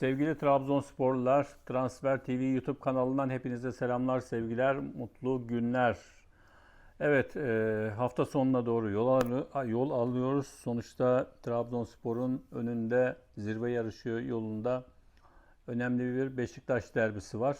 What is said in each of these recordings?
Sevgili Trabzonsporlular, Transfer TV YouTube kanalından hepinize selamlar, sevgiler, mutlu günler. Evet, e, hafta sonuna doğru yol, al- yol alıyoruz. Sonuçta Trabzonspor'un önünde zirve yarışı yolunda önemli bir Beşiktaş derbisi var.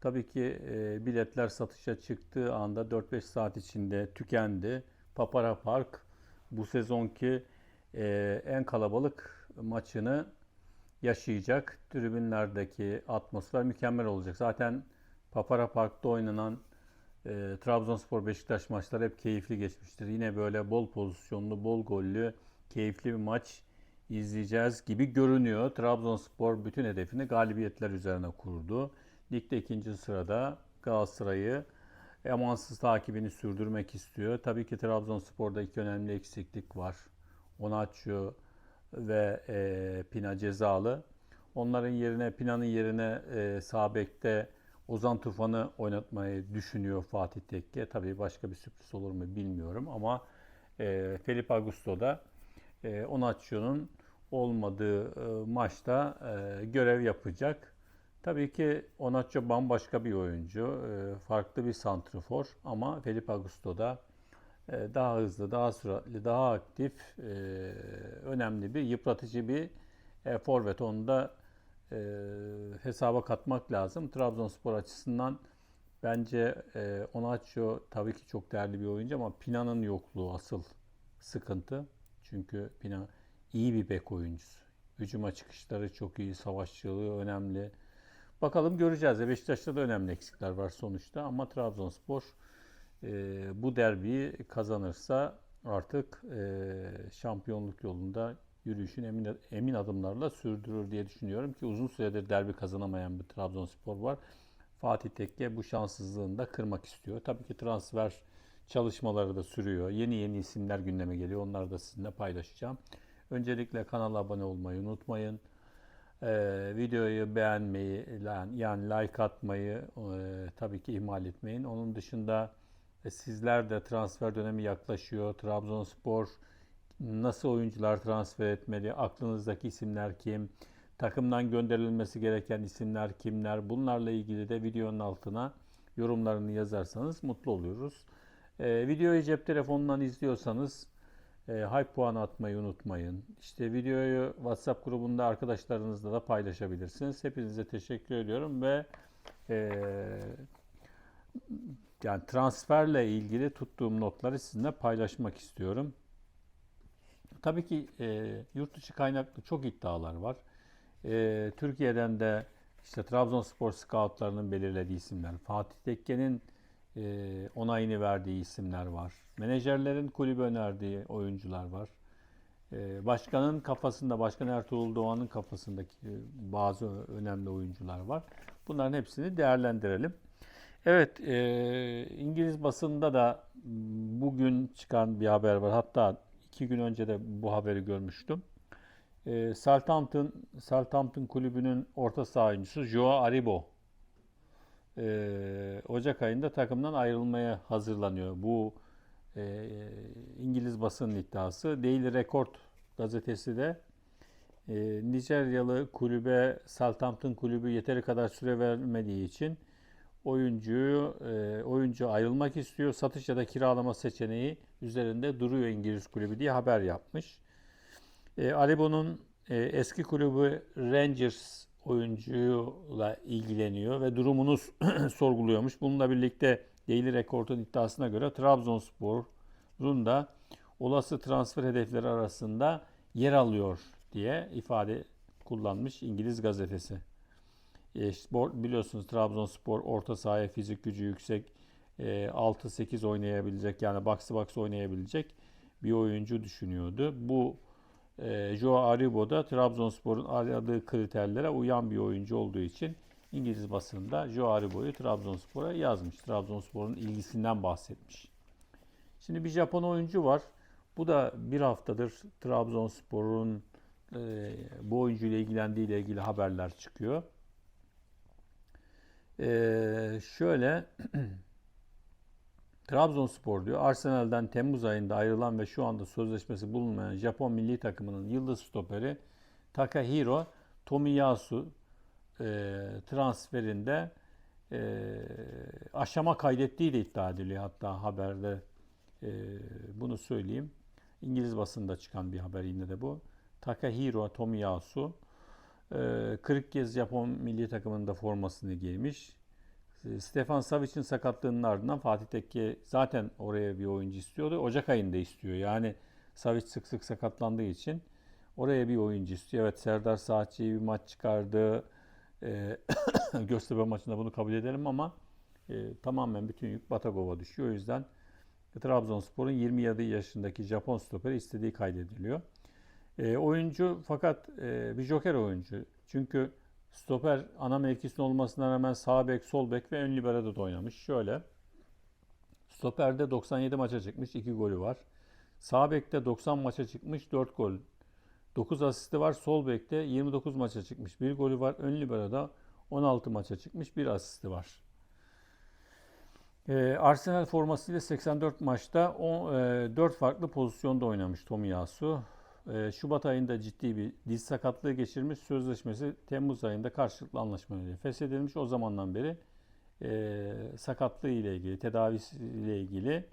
Tabii ki e, biletler satışa çıktığı anda 4-5 saat içinde tükendi. Papara Park bu sezonki e, en kalabalık maçını yaşayacak. Tribünlerdeki atmosfer mükemmel olacak. Zaten Papara Park'ta oynanan e, Trabzonspor Beşiktaş maçları hep keyifli geçmiştir. Yine böyle bol pozisyonlu, bol gollü, keyifli bir maç izleyeceğiz gibi görünüyor. Trabzonspor bütün hedefini galibiyetler üzerine kurdu. Ligde ikinci sırada Galatasaray'ı emansız takibini sürdürmek istiyor. Tabii ki Trabzonspor'da iki önemli eksiklik var. Onaçio ve e, Pina cezalı. Onların yerine Pina'nın yerine e, sağ bekte Ozan Tufan'ı oynatmayı düşünüyor Fatih Tekke. Tabii başka bir sürpriz olur mu bilmiyorum ama e, Felipe Augusto da e, Onaçio'nun olmadığı e, maçta e, görev yapacak. Tabii ki Onaçio bambaşka bir oyuncu, e, farklı bir santrfor ama Felipe Augusto da daha hızlı, daha süratli, daha aktif, e, önemli bir, yıpratıcı bir e, forvet. Onu da e, hesaba katmak lazım. Trabzonspor açısından bence e, Onaçio tabii ki çok değerli bir oyuncu ama Pina'nın yokluğu asıl sıkıntı. Çünkü Pina iyi bir bek oyuncusu. Hücuma çıkışları çok iyi, savaşçılığı önemli. Bakalım göreceğiz. Beşiktaş'ta da önemli eksikler var sonuçta ama Trabzonspor e, bu derbiyi kazanırsa artık e, şampiyonluk yolunda yürüyüşün emin, emin adımlarla sürdürür diye düşünüyorum ki uzun süredir derbi kazanamayan bir Trabzonspor var. Fatih Tekke bu şanssızlığını da kırmak istiyor. Tabii ki transfer çalışmaları da sürüyor. Yeni yeni isimler gündeme geliyor. Onları da sizinle paylaşacağım. Öncelikle kanala abone olmayı unutmayın. Ee, videoyu beğenmeyi yani like atmayı e, tabii ki ihmal etmeyin. Onun dışında sizler de transfer dönemi yaklaşıyor. Trabzonspor nasıl oyuncular transfer etmeli? Aklınızdaki isimler kim? Takımdan gönderilmesi gereken isimler kimler? Bunlarla ilgili de videonun altına yorumlarını yazarsanız mutlu oluyoruz. Ee, videoyu cep telefonundan izliyorsanız e, hype puanı atmayı unutmayın. İşte videoyu WhatsApp grubunda arkadaşlarınızla da paylaşabilirsiniz. Hepinize teşekkür ediyorum ve e, yani transferle ilgili tuttuğum notları sizinle paylaşmak istiyorum. Tabii ki e, yurt dışı kaynaklı çok iddialar var. E, Türkiye'den de işte Trabzonspor scoutlarının belirlediği isimler, Fatih Tekke'nin e, onayını verdiği isimler var. Menajerlerin kulübü önerdiği oyuncular var. E, başkanın kafasında, Başkan Ertuğrul Doğan'ın kafasındaki bazı önemli oyuncular var. Bunların hepsini değerlendirelim. Evet, e, İngiliz basında da bugün çıkan bir haber var. Hatta iki gün önce de bu haberi görmüştüm. E, Southampton, Southampton kulübünün orta saha oyuncusu Joao Aribo e, Ocak ayında takımdan ayrılmaya hazırlanıyor. Bu e, İngiliz basının iddiası. Daily Record gazetesi de e, Nijeryalı kulübe Southampton kulübü yeteri kadar süre vermediği için oyuncuyu e, oyuncu ayrılmak istiyor. Satış ya da kiralama seçeneği üzerinde duruyor İngiliz kulübü diye haber yapmış. E, Alibo'nun e, eski kulübü Rangers oyuncuyla ilgileniyor ve durumunu sorguluyormuş. Bununla birlikte Daily Record'un iddiasına göre Trabzonspor'un da olası transfer hedefleri arasında yer alıyor diye ifade kullanmış İngiliz gazetesi. E, spor, biliyorsunuz Trabzonspor orta sahaya fizik gücü yüksek, e, 6-8 oynayabilecek yani box box oynayabilecek bir oyuncu düşünüyordu. Bu e, Joao Aribo da Trabzonspor'un aradığı kriterlere uyan bir oyuncu olduğu için İngiliz basında Joao Aribo'yu Trabzonspor'a yazmış. Trabzonspor'un ilgisinden bahsetmiş. Şimdi bir Japon oyuncu var. Bu da bir haftadır Trabzonspor'un e, bu oyuncuyla ilgilendiği ile ilgili haberler çıkıyor. E, şöyle Trabzonspor diyor Arsenal'den Temmuz ayında ayrılan ve şu anda sözleşmesi bulunmayan Japon milli takımının yıldız stoperi Takahiro Tomiyasu e, transferinde e, aşama kaydettiği de iddia ediliyor hatta haberde e, bunu söyleyeyim. İngiliz basında çıkan bir haber yine de bu. Takahiro Tomiyasu 40 kez Japon milli takımında formasını giymiş. E, Stefan Savic'in sakatlığının ardından Fatih Tekke zaten oraya bir oyuncu istiyordu. Ocak ayında istiyor. Yani Savic sık sık sakatlandığı için oraya bir oyuncu istiyor. Evet Serdar Saatçı'yı bir maç çıkardı. E, Göztepe maçında bunu kabul edelim ama e, tamamen bütün yük Batagov'a düşüyor. O yüzden Trabzonspor'un 27 yaşındaki Japon stoperi istediği kaydediliyor. E, oyuncu fakat e, bir joker oyuncu. Çünkü stoper ana mevkisinde olmasına rağmen sağ bek, sol bek ve ön libero'da da oynamış. Şöyle. Stoperde 97 maça çıkmış, 2 golü var. Sağ bekte 90 maça çıkmış, 4 gol. 9 asisti var. Sol bekte 29 maça çıkmış, 1 golü var. Ön libero'da 16 maça çıkmış, 1 asisti var. Ee, Arsenal formasıyla 84 maçta 10, e, 4 farklı pozisyonda oynamış Tomiyasu. Ee, Şubat ayında ciddi bir diz sakatlığı geçirmiş. Sözleşmesi Temmuz ayında karşılıklı anlaşmayla feshedilmiş. O zamandan beri e, sakatlığı ile ilgili, tedavisi ile ilgili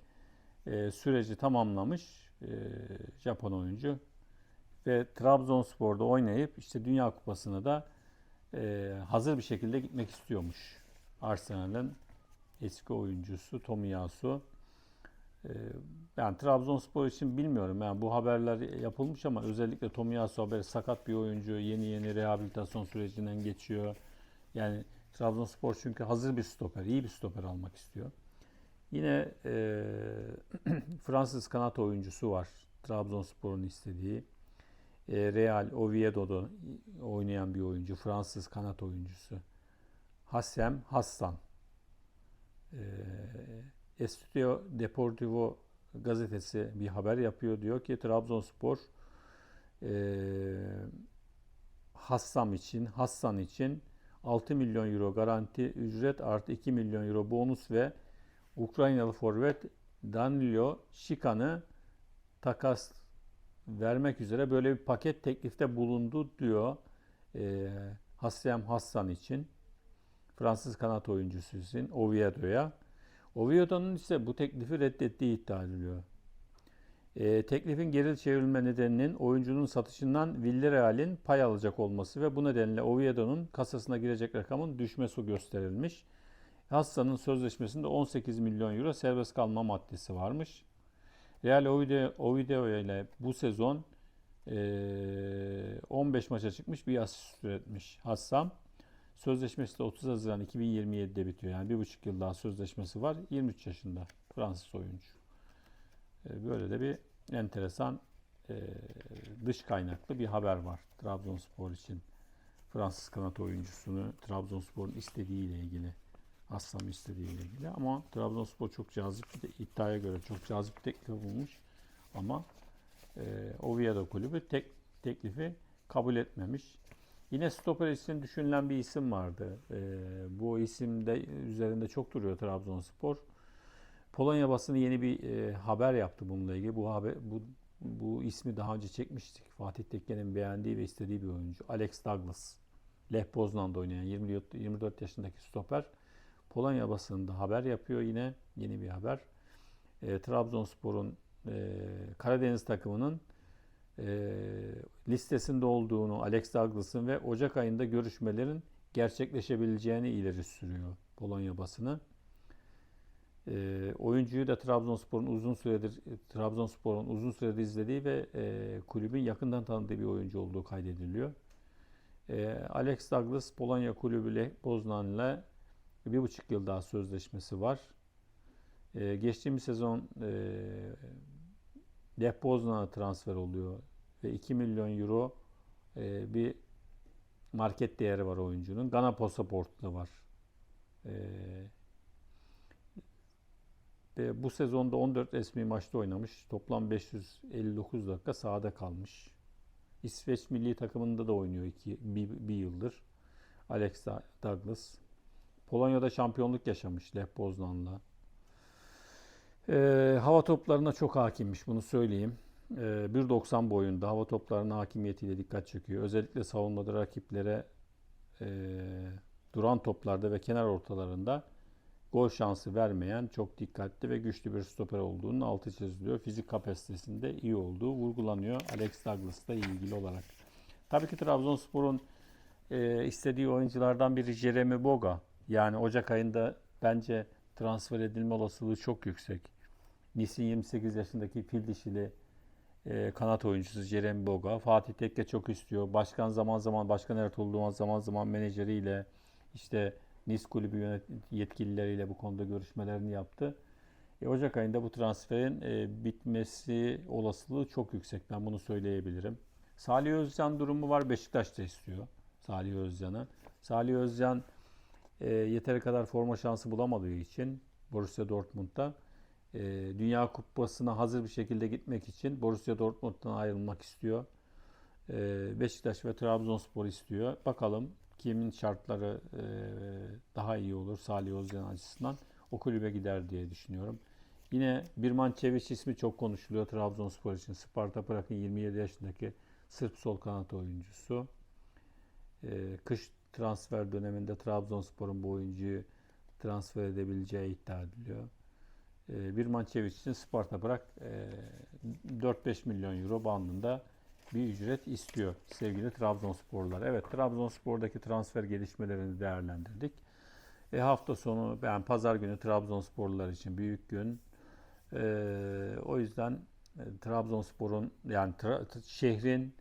e, süreci tamamlamış e, Japon oyuncu. Ve Trabzonspor'da oynayıp işte Dünya Kupası'na da e, hazır bir şekilde gitmek istiyormuş. Arsenal'in eski oyuncusu Tomiyasu. Ee, Ben Trabzonspor için bilmiyorum. Yani bu haberler yapılmış ama özellikle Tomiyasu haberi sakat bir oyuncu. Yeni yeni rehabilitasyon sürecinden geçiyor. Yani Trabzonspor çünkü hazır bir stoper, iyi bir stoper almak istiyor. Yine e, Fransız kanat oyuncusu var. Trabzonspor'un istediği. E, Real Oviedo'da oynayan bir oyuncu. Fransız kanat oyuncusu. Hassem Hassan. E, Estudio Deportivo gazetesi bir haber yapıyor. Diyor ki Trabzonspor e, Hassam için, Hassan için 6 milyon euro garanti ücret artı 2 milyon euro bonus ve Ukraynalı forvet Danilo Şikan'ı takas vermek üzere böyle bir paket teklifte bulundu diyor e, Hassem Hassan için. Fransız kanat oyuncusu için Oviedo'ya. Oviedo'nun ise bu teklifi reddettiği iddia ediliyor. E, teklifin geri çevrilme nedeninin oyuncunun satışından Villarreal'in pay alacak olması ve bu nedenle Oviedo'nun kasasına girecek rakamın düşmesi gösterilmiş. Hassan'ın sözleşmesinde 18 milyon euro serbest kalma maddesi varmış. Real Oviedo, Oviedo ile bu sezon e, 15 maça çıkmış bir asist üretmiş Hassan. Sözleşmesi de 30 Haziran 2027'de bitiyor. Yani bir buçuk yıl daha sözleşmesi var. 23 yaşında Fransız oyuncu. E, Böyle de bir enteresan e, dış kaynaklı bir haber var Trabzonspor için. Fransız kanat oyuncusunu Trabzonspor'un istediğiyle ilgili. Aslan istediğiyle ilgili. Ama Trabzonspor çok cazip bir iddiaya göre çok cazip bir teklif bulmuş. Ama e, Oviedo kulübü tek teklifi kabul etmemiş. Yine stoper için düşünülen bir isim vardı. Ee, bu isim de üzerinde çok duruyor Trabzonspor. Polonya basını yeni bir e, haber yaptı bununla ilgili. Bu haber bu bu ismi daha önce çekmiştik. Fatih Tekke'nin beğendiği ve istediği bir oyuncu. Alex Douglas. Lech Poznan'da oynayan 24, 24 yaşındaki stoper. Polonya basınında haber yapıyor yine. Yeni bir haber. E, Trabzonspor'un e, Karadeniz takımının e, listesinde olduğunu Alex Douglas'ın ve Ocak ayında görüşmelerin gerçekleşebileceğini ileri sürüyor Polonya basını. E, oyuncuyu da Trabzonspor'un uzun süredir Trabzonspor'un uzun süredir izlediği ve e, kulübün yakından tanıdığı bir oyuncu olduğu kaydediliyor. E, Alex Douglas Polonya kulübü Lech Poznan'la bir buçuk yıl daha sözleşmesi var. E, geçtiğimiz sezon e, Lech Poznan'a transfer oluyor ve 2 milyon euro e, bir market değeri var oyuncunun. Gana pasaportu da var. E, ve bu sezonda 14 resmi maçta oynamış. Toplam 559 dakika sahada kalmış. İsveç milli takımında da oynuyor iki, bir, bir yıldır. Alex Douglas. Polonya'da şampiyonluk yaşamış Lech Poznan'la. E, hava toplarına çok hakimmiş bunu söyleyeyim. E, 1.90 boyunda hava toplarının hakimiyetiyle dikkat çekiyor. Özellikle savunmada rakiplere e, duran toplarda ve kenar ortalarında gol şansı vermeyen çok dikkatli ve güçlü bir stoper olduğunun altı çiziliyor. Fizik kapasitesinde iyi olduğu vurgulanıyor Alex Douglas'la ilgili olarak. Tabii ki Trabzonspor'un e, istediği oyunculardan biri Jeremy Boga. Yani Ocak ayında bence transfer edilme olasılığı çok yüksek. Nice'in 28 yaşındaki fil dişili e, kanat oyuncusu Jeremy Boga. Fatih Tekke çok istiyor. Başkan zaman zaman, Başkan Ertuğrul Doğan zaman zaman menajeriyle işte Nice kulübü yönet yetkilileriyle bu konuda görüşmelerini yaptı. E, Ocak ayında bu transferin e, bitmesi olasılığı çok yüksek. Ben bunu söyleyebilirim. Salih Özcan durumu var. Beşiktaş da istiyor Salih Özcan'ı. Salih Özcan e, yeteri kadar forma şansı bulamadığı için Borussia Dortmund'da e, Dünya Kupası'na hazır bir şekilde gitmek için Borussia Dortmund'dan ayrılmak istiyor. E, Beşiktaş ve Trabzonspor istiyor. Bakalım kimin şartları e, daha iyi olur Salih Özcan açısından. O kulübe gider diye düşünüyorum. Yine Birman Çeviç ismi çok konuşuluyor Trabzonspor için. Sparta Prag'ın 27 yaşındaki Sırp sol kanat oyuncusu. E, kış transfer döneminde Trabzonspor'un bu oyuncuyu transfer edebileceği iddia ediliyor. E, Birman Çeviç için Sparta e, 4-5 milyon euro bandında bir ücret istiyor sevgili Trabzonsporlar. Evet Trabzonspor'daki transfer gelişmelerini değerlendirdik. E, hafta sonu yani pazar günü Trabzonsporlular için büyük gün. E, o yüzden e, Trabzonspor'un yani tra- şehrin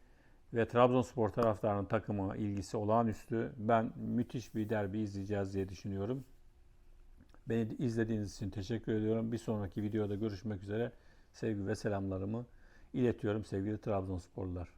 ve Trabzonspor taraftarının takıma ilgisi olağanüstü. Ben müthiş bir derbi izleyeceğiz diye düşünüyorum. Beni izlediğiniz için teşekkür ediyorum. Bir sonraki videoda görüşmek üzere. Sevgi ve selamlarımı iletiyorum sevgili Trabzonsporlular.